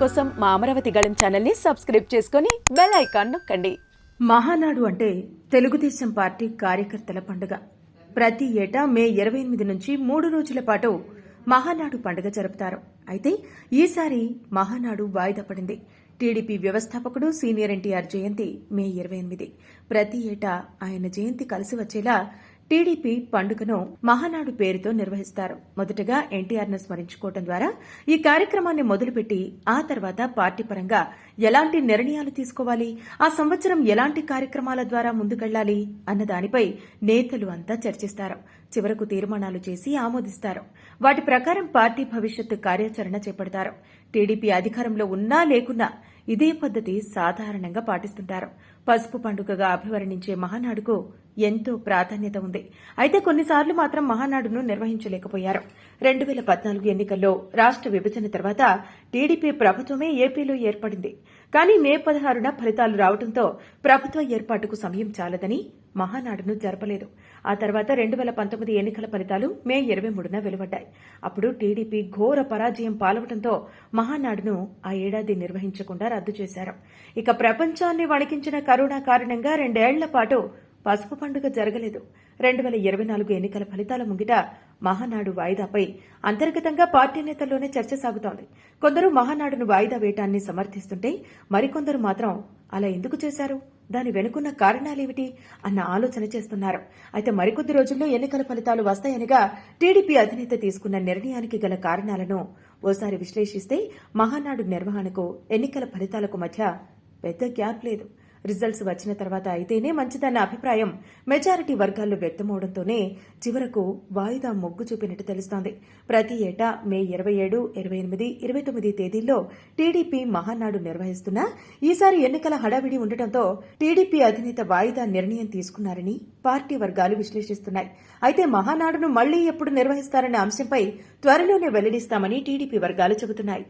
కోసం మా అమరావతి గళం ఛానల్ని సబ్స్క్రైబ్ చేసుకొని బెల్ ఐకాన్ నొక్కండి. మహానాడు అంటే తెలుగుదేశం పార్టీ కార్యకర్తల పండుగ. ప్రతి ఏటా మే ఇరవై ఎనిమిది నుంచి మూడు రోజుల పాటు మహానాడు పండుగ జరుపుతారు. అయితే ఈసారి మహానాడు వాయిదా పడింది. టీడీపీ వ్యవస్థాపకుడు సీనియర్ ఎన్టీఆర్ జయంతి మే ఇరవై ఎనిమిది. ప్రతి ఏటా ఆయన జయంతి కలిసి వచ్చేలా టీడీపీ పండుగను మహానాడు పేరుతో నిర్వహిస్తారు. మొదటగా ఎన్టీఆర్ను స్మరించుకోవడం ద్వారా ఈ కార్యక్రమాన్ని మొదలుపెట్టి ఆ తర్వాత పార్టీ పరంగా ఎలాంటి నిర్ణయాలు తీసుకోవాలి ఆ సంవత్సరం ఎలాంటి కార్యక్రమాల ద్వారా ముందుకెళ్ళాలి అన్న దానిపై నేతలు అంతా చర్చిస్తారు. చివరకు తీర్మానాలు చేసి ఆమోదిస్తారు. వాటి ప్రకారం పార్టీ భవిష్యత్తు కార్యాచరణ చేపడతారు. టీడీపీ అధికారంలో ఉన్నా లేకున్నా ఇదే పద్ధతి సాధారణంగా పాటిస్తుంటారు. పసుపు పండుగగా అభివర్ణించే మహానాడుకు ఎంతో ప్రాధాన్యత ఉంది. అయితే కొన్నిసార్లు మాత్రం మహానాడును నిర్వహించలేకపోయారు. రెండు వేల పద్నాలుగు ఎన్నికల్లో రాష్ట్ర విభజన తర్వాత టీడీపీ ప్రభుత్వమే ఏపీలో ఏర్పడింది. కానీ మే పదహారున ఫలితాలు రావడంతో ప్రభుత్వ ఏర్పాటుకు సమయం చాలదని మహానాడును జరపలేదు. ఆ తర్వాత రెండు వేల పంతొమ్మిది ఎన్నికల ఫలితాలు మే ఇరవై మూడున వెలువడ్డాయి. అప్పుడు టీడీపీ ఘోర పరాజయం పాలవడంతో మహానాడును ఆ ఏడాది నిర్వహించకుండా రద్దు చేశారు. ఇక ప్రపంచాన్ని వణికించిన కరోనా కారణంగా రెండేళ్ళ పాటు పసుపు పండుగ జరగలేదు. రెండు వేల ఇరవై నాలుగు ఎన్నికల ఫలితాల ముంగిట మహానాడు వాయిదాపై అంతర్గతంగా పార్టీ నేతల్లోనే చర్చ సాగుతోంది. కొందరు మహానాడును వాయిదా వేయటాన్ని సమర్థిస్తుంటే మరికొందరు మాత్రం అలా ఎందుకు చేశారు? దాని వెనుకున్న కారణాలేమిటి? అన్న ఆలోచన చేస్తున్నారు. అయితే మరికొద్ది రోజుల్లో ఎన్నికల ఫలితాలు వస్తాయనగా టీడీపీ అధినేత తీసుకున్న నిర్ణయానికి గల కారణాలను ఓసారి విశ్లేషిస్తే మహానాడు నిర్వహణకు ఎన్నికల ఫలితాలకు మధ్య పెద్ద గ్యాప్ లేదు. రిజల్ట్స్ వచ్చిన తర్వాత అయితేనే మంచిదన్న అభిప్రాయం మెజారిటీ వర్గాల్లో వ్యక్తమవడంతోనే చివరకు వాయిదా మొగ్గు చూపినట్టు తెలుస్తోంది. ప్రతి ఏటా మే ఇరవై ఏడు ఇరవై ఎనిమిది ఇరవై తొమ్మిది తేదీల్లో టీడీపీ మహానాడు నిర్వహిస్తున్నా ఈసారి ఎన్నికల హడావిడి ఉండటంతో టీడీపీ అధినేత వాయిదా నిర్ణయం తీసుకున్నారని పార్టీ వర్గాలు విశ్లేషిస్తున్నాయి. అయితే మహానాడును మళ్ళీ ఎప్పుడు నిర్వహిస్తారనే అంశంపై త్వరలోనే వెల్లడిస్తామని టీడీపీ వర్గాలు చెబుతున్నాయి.